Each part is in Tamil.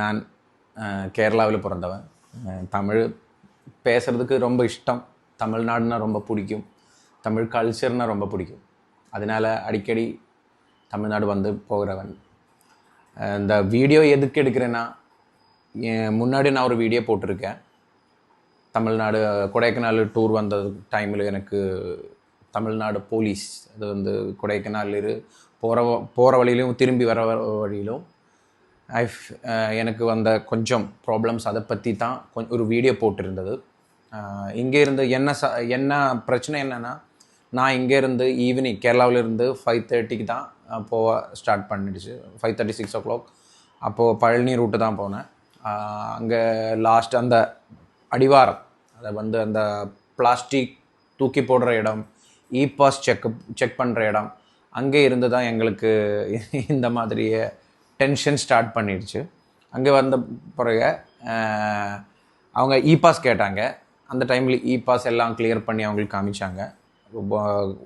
நான் கேரளாவில் பிறந்தவன். தமிழ் பேசுகிறதுக்கு ரொம்ப இஷ்டம். தமிழ்நாடுனா ரொம்ப பிடிக்கும். தமிழ் கல்ச்சர்னால் ரொம்ப பிடிக்கும். அதனால் அடிக்கடி தமிழ்நாடு வந்து போகிறவன். இந்த வீடியோ எதுக்கு எடுக்கிறேன்னா என் முன்னாடி நான் ஒரு வீடியோ போட்டிருக்கேன். தமிழ்நாடு கொடைக்கானல் டூர் வந்த டைமில் எனக்கு தமிழ்நாடு போலீஸ் அது வந்து கொடைக்கானல் இரு போகிற போகிற வழியிலும் திரும்பி வர வழியிலும் ஐ uh, எனக்கு வந்த கொஞ்சம் ப்ராப்ளம்ஸ் அதை பற்றி தான் கொஞ்சம் ஒரு வீடியோ போட்டிருந்தது. அஹ் இங்கே இருந்து என்ன ச என்ன பிரச்சனை என்னென்னா நான் இங்கே இருந்து ஈவினிங் கேரளாவில் இருந்து ஃபைவ் தேர்ட்டிக்கு தான் போக ஸ்டார்ட் பண்ணிடுச்சு. Five thirty six o'clock அப்போது பழனி ரூட்டு தான் போனேன். Uh, அங்கே லாஸ்ட் அந்த அடிவாரம் அதை வந்து அந்த பிளாஸ்டிக் தூக்கி போடுற இடம் இ பாஸ் செக் செக் பண்ணுற இடம் அங்கே இருந்து தான் எங்களுக்கு இந்த மாதிரியே டென்ஷன் ஸ்டார்ட் பண்ணிடுச்சு. அங்கே வந்த பிறகு அவங்க இ பாஸ் கேட்டாங்க. அந்த டைமில் இ பாஸ் எல்லாம் கிளியர் பண்ணி அவங்களுக்கு காமிச்சாங்க.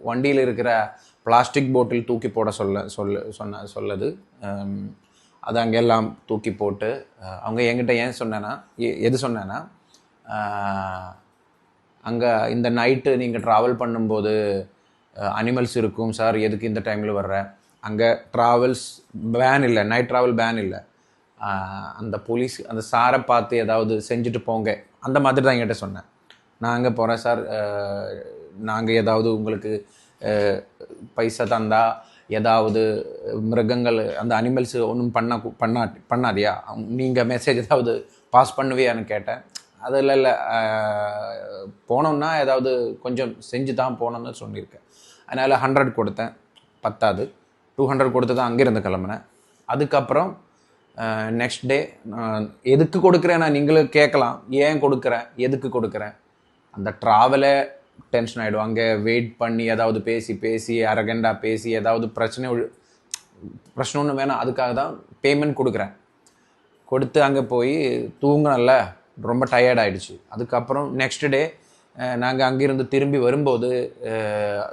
வண்டியில் இருக்கிற பிளாஸ்டிக் போட்டில் தூக்கி போட சொல்ல சொல்ல சொன்ன சொல்லுது. அது அங்கே எல்லாம் தூக்கி போட்டு அவங்க என்கிட்ட ஏன் சொன்னேன்னா எ- எது சொன்னேன்னா அங்கே இந்த நைட்டு நீங்கள் ட்ராவல் பண்ணும்போது அனிமல்ஸ் இருக்கும் சார் எதுக்கு இந்த டைமில் வர்ற? அங்கே ட்ராவல்ஸ் பேன் இல்லை நைட் ட்ராவல் பேன் இல்லை. அந்த போலீஸ் அந்த சாரை பார்த்து ஏதாவது செஞ்சுட்டு போங்க. அந்த மாதிரி தான் என்கிட்ட சொன்னேன். நான் அங்கே போகிறேன் சார் நாங்கள் ஏதாவது உங்களுக்கு பைசா தந்தா ஏதாவது மிருகங்கள் அந்த அனிமல்ஸ் ஒன்றும் பண்ண பண்ணா பண்ணாதியா? நீங்கள் மெசேஜ் ஏதாவது பாஸ் பண்ணுவியான்னு கேட்டேன். அதில் இல்லை போனோம்னா ஏதாவது கொஞ்சம் செஞ்சு தான் போனோம்னு சொல்லியிருக்கேன். அதனால் ஹண்ட்ரட் கொடுத்தேன். பத்தாது. டூ ஹண்ட்ரட் கொடுத்து தான் அங்கேருந்து கிளம்புனேன். அதுக்கப்புறம் நெக்ஸ்ட் டே நான் எதுக்கு கொடுக்குறேன் நான் நீங்களும் கேட்கலாம். ஏன் கொடுக்குறேன்? எதுக்கு கொடுக்குறேன்? அந்த ட்ராவலே டென்ஷன் ஆகிடும் அங்கே வெயிட் பண்ணி ஏதாவது பேசி பேசி அரகண்டா பேசி ஏதாவது பிரச்சனை பிரச்சனை ஒன்று வேணாம். அதுக்காக தான் பேமெண்ட் கொடுக்குறேன். கொடுத்து அங்கே போய் தூங்கினல ரொம்ப டயர்ட் ஆகிடுச்சு அதுக்கப்புறம் நெக்ஸ்ட் டே நாங்கள் அங்கிருந்து திரும்பி வரும்போது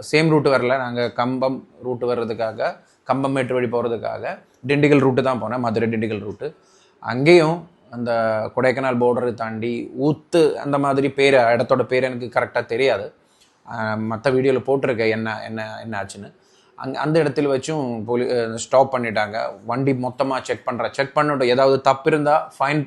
சேம் ரூட்டு வரல. நாங்கள் கம்பம் ரூட்டு வர்றதுக்காக கம்பம் மேட்டு வழி போகிறதுக்காக டிண்டிகல் ரூட்டு தான் போனேன் மதுரை டிண்டிகல் ரூட்டு அங்கேயும் அந்த கொடைக்கானல் பார்டரை தாண்டி ஊத்து அந்த மாதிரி பேர் இடத்தோட பேர் எனக்கு கரெக்டாக தெரியாது. மற்ற வீடியோவில் போட்டிருக்கேன் என்ன என்ன என்ன ஆச்சுன்னு. அங்கே அந்த இடத்துல வச்சும் போலி ஸ்டாப் பண்ணிட்டாங்க. வண்டி மொத்தமாக செக் பண்ணுறேன் செக் பண்ணிட்டு ஏதாவது தப்பு இருந்தால் ஃபைன்